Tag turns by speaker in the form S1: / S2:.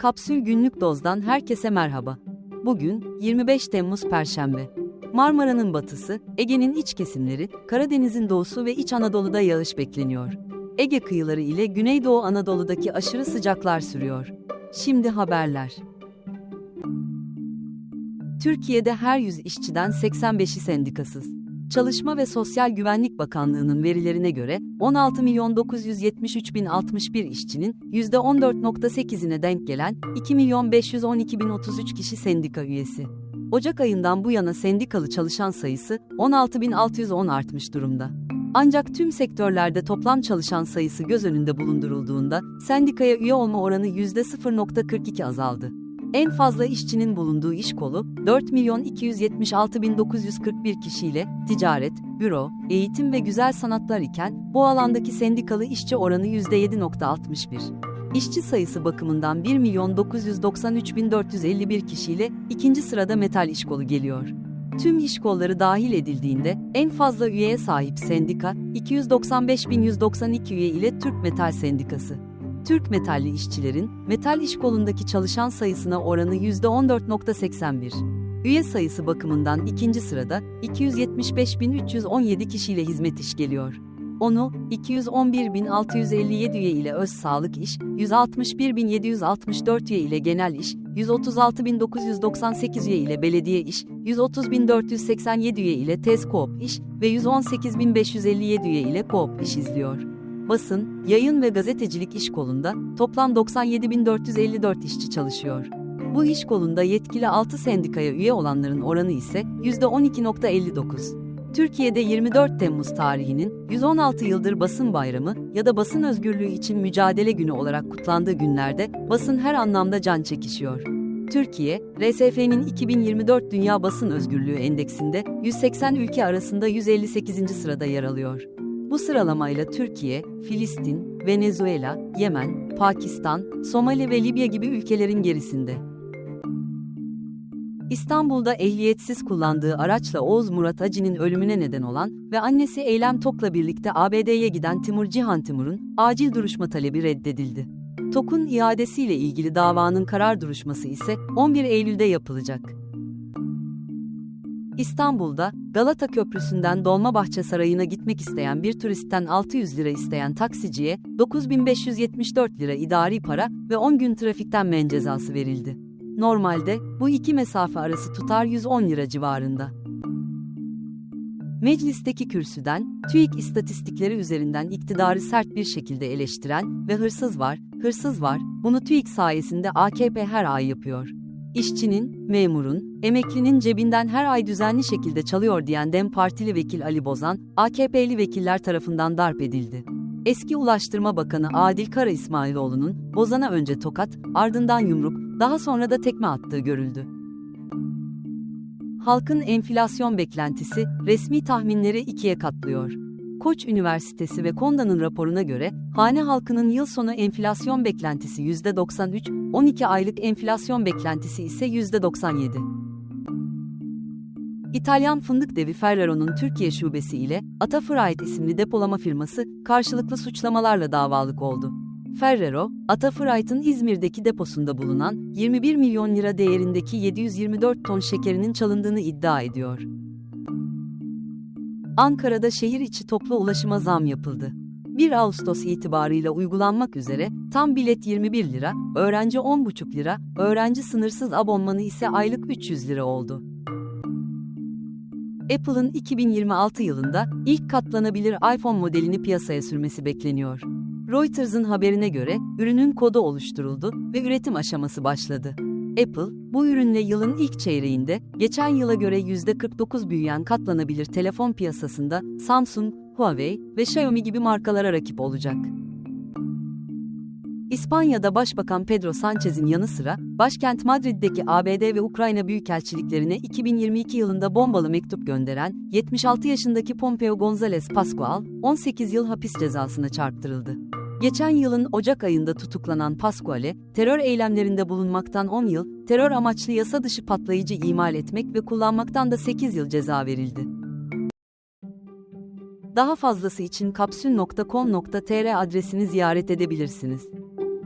S1: Kapsül Günlük Doz'dan herkese merhaba. Bugün 25 Temmuz Perşembe. Marmara'nın batısı, Ege'nin iç kesimleri, Karadeniz'in doğusu ve İç Anadolu'da yağış bekleniyor. Ege kıyıları ile Güneydoğu Anadolu'daki aşırı sıcaklar sürüyor. Şimdi haberler. Türkiye'de her 100 işçiden 85'i sendikasız. Çalışma ve Sosyal Güvenlik Bakanlığı'nın verilerine göre 16 milyon 973 bin 61 işçinin %14.8'ine denk gelen 2 milyon 512 bin 33 kişi sendika üyesi. Ocak ayından bu yana sendikalı çalışan sayısı 16.610 artmış durumda. Ancak tüm sektörlerde toplam çalışan sayısı göz önünde bulundurulduğunda sendikaya üye olma oranı %0.42 azaldı. En fazla işçinin bulunduğu iş kolu 4 milyon 276 bin 941 kişiyle ticaret, büro, eğitim ve güzel sanatlar iken bu alandaki sendikalı işçi oranı %7.61. İşçi sayısı bakımından 1 milyon 993 bin 451 kişiyle ikinci sırada metal iş kolu geliyor. Tüm iş kolları dahil edildiğinde en fazla üyeye sahip sendika 295.192 üye ile Türk Metal Sendikası. Türk metalli işçilerin metal iş kolundaki çalışan sayısına oranı %14.81. Üye sayısı bakımından ikinci sırada 275.317 kişiyle hizmet iş geliyor. Onu 211.657 üye ile öz sağlık iş, 161.764 üye ile genel iş, 136.998 üye ile belediye iş, 130.487 üye ile tez koop iş ve 118.557 üye ile koop iş izliyor basın, yayın ve gazetecilik iş kolunda toplam 97.454 işçi çalışıyor. Bu iş kolunda yetkili 6 sendikaya üye olanların oranı ise %12.59. Türkiye'de 24 Temmuz tarihinin 116 yıldır basın bayramı ya da basın özgürlüğü için mücadele günü olarak kutlandığı günlerde basın her anlamda can çekişiyor. Türkiye, RSF'nin 2024 Dünya Basın Özgürlüğü Endeksinde 180 ülke arasında 158. sırada yer alıyor. Bu sıralamayla Türkiye, Filistin, Venezuela, Yemen, Pakistan, Somali ve Libya gibi ülkelerin gerisinde. İstanbul'da ehliyetsiz kullandığı araçla Oğuz Murat Acı'nın ölümüne neden olan ve annesi Eylem Tok'la birlikte ABD'ye giden Timur Cihan Timur'un acil duruşma talebi reddedildi. TOK'un iadesiyle ilgili davanın karar duruşması ise 11 Eylül'de yapılacak. İstanbul'da Galata Köprüsü'nden Dolmabahçe Sarayı'na gitmek isteyen bir turistten 600 lira isteyen taksiciye 9574 lira idari para ve 10 gün trafikten men cezası verildi. Normalde bu iki mesafe arası tutar 110 lira civarında. Meclisteki kürsüden, TÜİK istatistikleri üzerinden iktidarı sert bir şekilde eleştiren ve hırsız var, hırsız var, bunu TÜİK sayesinde AKP her ay yapıyor. İşçinin, memurun, emeklinin cebinden her ay düzenli şekilde çalıyor diyen DEM Partili vekil Ali Bozan, AKP'li vekiller tarafından darp edildi. Eski Ulaştırma Bakanı Adil Kara İsmailoğlu'nun Bozan'a önce tokat, ardından yumruk, daha sonra da tekme attığı görüldü. Halkın enflasyon beklentisi resmi tahminleri ikiye katlıyor. Koç Üniversitesi ve Konda'nın raporuna göre, hane halkının yıl sonu enflasyon beklentisi %93, 12 aylık enflasyon beklentisi ise %97. İtalyan fındık devi Ferrero'nun Türkiye şubesi ile Atafright isimli depolama firması karşılıklı suçlamalarla davalık oldu. Ferrero, Atafright'ın İzmir'deki deposunda bulunan 21 milyon lira değerindeki 724 ton şekerinin çalındığını iddia ediyor. Ankara'da şehir içi toplu ulaşıma zam yapıldı. 1 Ağustos itibarıyla uygulanmak üzere tam bilet 21 lira, öğrenci 10,5 lira, öğrenci sınırsız abonmanı ise aylık 300 lira oldu. Apple'ın 2026 yılında ilk katlanabilir iPhone modelini piyasaya sürmesi bekleniyor. Reuters'ın haberine göre ürünün kodu oluşturuldu ve üretim aşaması başladı. Apple, bu ürünle yılın ilk çeyreğinde, geçen yıla göre %49 büyüyen katlanabilir telefon piyasasında Samsung, Huawei ve Xiaomi gibi markalara rakip olacak. İspanya'da Başbakan Pedro Sanchez'in yanı sıra, başkent Madrid'deki ABD ve Ukrayna büyükelçiliklerine 2022 yılında bombalı mektup gönderen 76 yaşındaki Pompeo González Pascual, 18 yıl hapis cezasına çarptırıldı. Geçen yılın Ocak ayında tutuklanan Pasquale, terör eylemlerinde bulunmaktan 10 yıl, terör amaçlı yasa dışı patlayıcı imal etmek ve kullanmaktan da 8 yıl ceza verildi. Daha fazlası için kapsül.com.tr adresini ziyaret edebilirsiniz.